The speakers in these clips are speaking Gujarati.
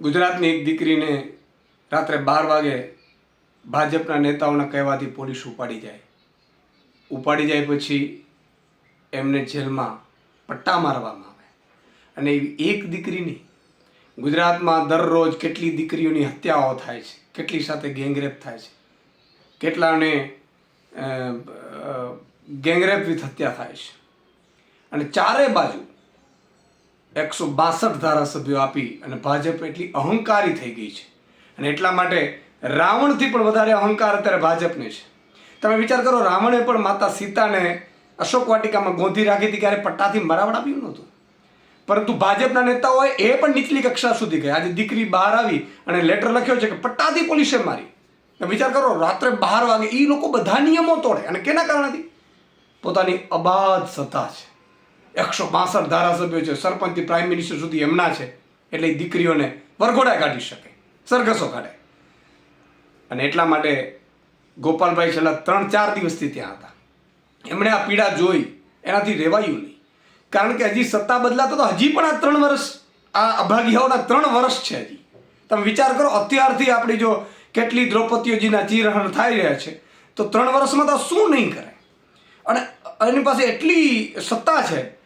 ગુજરાતની એક દીકરીને રાત્રે બાર વાગે ભાજપના નેતાઓના કહેવાથી પોલીસ ઉપાડી જાય. ઉપાડી જાય પછી એમને જેલમાં પટ્ટા મારવામાં આવે. અને એક દીકરીની ગુજરાતમાં દરરોજ કેટલી દીકરીઓની હત્યાઓ થાય છે, કેટલી સાથે ગેંગરેપ થાય છે, કેટલાને ગેંગરેપ વિથ હત્યા થાય છે. અને ચારે બાજુ એકસો બાસઠ ધારાસભ્યો આપી અને ભાજપ એટલી અહંકારી થઈ ગઈ છે. અને એટલા માટે રાવણથી પણ વધારે અહંકાર અત્યારે ભાજપને છે. તમે વિચાર કરો, રાવણે પણ માતા સીતાને અશોક વાટિકામાં ગોંધી રાખી હતી ક્યારે પટ્ટાથી મરાવડાવ્યું નહોતું. પરંતુ ભાજપના નેતાઓએ એ પણ નીચલી કક્ષા સુધી ગયા. આજે દીકરી બહાર આવી અને લેટર લખ્યો છે કે પટ્ટાથી પોલીસે મારી. વિચાર કરો, રાત્રે બાર વાગે એ લોકો બધા નિયમો તોડે. અને કેના કારણેથી? પોતાની અબાધ સત્તા છે. એકસો બાસઠ ધારાસભ્યો છે. સરપંચથી પ્રાઇમ મિનિસ્ટર સુધી એમના છે. એટલે દીકરીઓને વરઘોડા કાઢી શકે. સરઘસો કાઢે. અને એટલા માટે ગોપાલભાઈ છેલ્લા ત્રણ ચાર દિવસથી ત્યાં હતા. એમણે આ પીડા જોઈ. એનાથી રેવાયું નહીં. કારણ કે હજી સત્તા બદલાતો તો હજી પણ આ ત્રણ વર્ષ, આ અભાગીયાઓના ત્રણ વર્ષ છે હજી. તમે વિચાર કરો, અત્યારથી આપણી જો કેટલી દ્રૌપદીઓજીના ચીરહરણ થઈ રહ્યા છે, તો ત્રણ વર્ષમાં તો શું નહીં કરે? અને એની પાસે એટલી સત્તા છે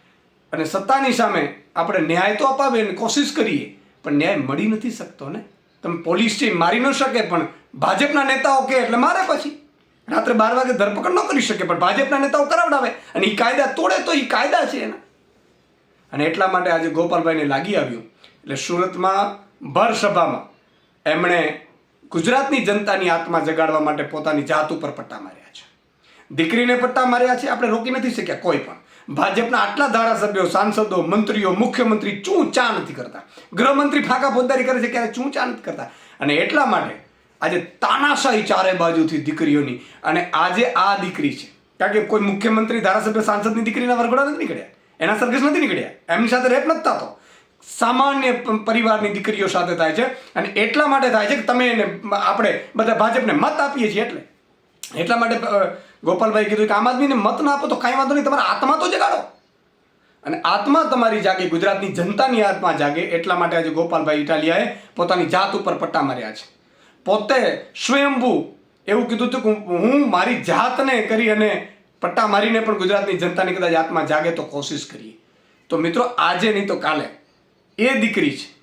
અને સત્તાની સામે આપણે ન્યાય તો અપાવીએ અને કોશિશ કરીએ, પણ ન્યાય મળી નથી શકતો ને. તમે પોલીસ છે મારી ન શકે, પણ ભાજપના નેતાઓ કે એટલે મારે પછી. રાત્રે બાર વાગે ધરપકડ ન કરી શકે, પણ ભાજપના નેતાઓ કરાવડાવે અને એ કાયદા તોડે તો એ કાયદા છે એના. અને એટલા માટે આજે ગોપાલભાઈને લાગી આવ્યું, એટલે સુરતમાં ભરસભામાં એમણે ગુજરાતની જનતાની આત્મા જગાડવા માટે પોતાની જાત ઉપર પટ્ટા માર્યા છે. દીકરીને પટ્ટા માર્યા છે, આપણે રોકી નથી શક્યા કોઈ પણ. ભાજપના આટલા ધારાસભ્યો, સાંસદો, મંત્રીઓ, મુખ્યમંત્રી ચૂં ચા નથી કરતા. ગૃહમંત્રી ફાંકા ફોજદારી કરે છે ક્યારે ચૂં ચા નથી કરતા. અને એટલા માટે આજે તાનાશાહી ચારે બાજુથી દીકરીઓની અને આજે આ દીકરી છે. કારણ કે કોઈ મુખ્યમંત્રી, ધારાસભ્ય, સાંસદની દીકરીના વરઘોડા નથી નીકળ્યા. એના સરઘસ નથી નીકળ્યા. એમની સાથે રેપ નથી થતો. સામાન્ય પરિવારની દીકરીઓ સાથે થાય છે. અને એટલા માટે થાય છે કે તમે એને આપણે બધા ભાજપને મત આપીએ છીએ એટલે. એટલા માટે ગોપાલભાઈ કીધું કે આમ આદમીને મત ના આપો તો કાંઈ વાંધો નહીં, તમારા આત્મા તો જગાડો. અને આત્મા તમારી જાગે, ગુજરાતની જનતાની આત્મા જાગે, એટલા માટે આજે ગોપાલભાઈ ઇટાલિયાએ પોતાની જાત ઉપર પટ્ટા માર્યા છે. પોતે સ્વયંભૂ એવું કીધું હતું કે હું મારી જાતને કરી અને પટ્ટા મારીને પણ ગુજરાતની જનતાની કદાચ આત્મા જાગે તો કોશિશ કરીએ. તો મિત્રો, આજે નહીં તો કાલે. એ દીકરી છે.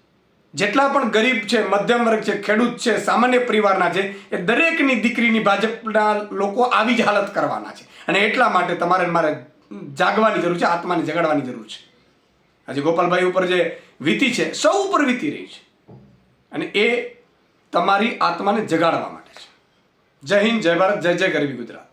જેટલા પણ ગરીબ છે, મધ્યમ વર્ગ છે, ખેડૂત છે, સામાન્ય પરિવારના છે, એ દરેકની દીકરીની ભાજપના લોકો આવી જ હાલત કરવાના છે. અને એટલા માટે તમારે મારે જાગવાની જરૂર છે, આત્માને જગાડવાની જરૂર છે. આજે ગોપાલભાઈ ઉપર જે વીતી છે, સૌ ઉપર વીતી રહી છે. અને એ તમારી આત્માને જગાડવા માટે છે. જય હિન્દ, જય ભારત, જય જય ગરવી ગુજરાત.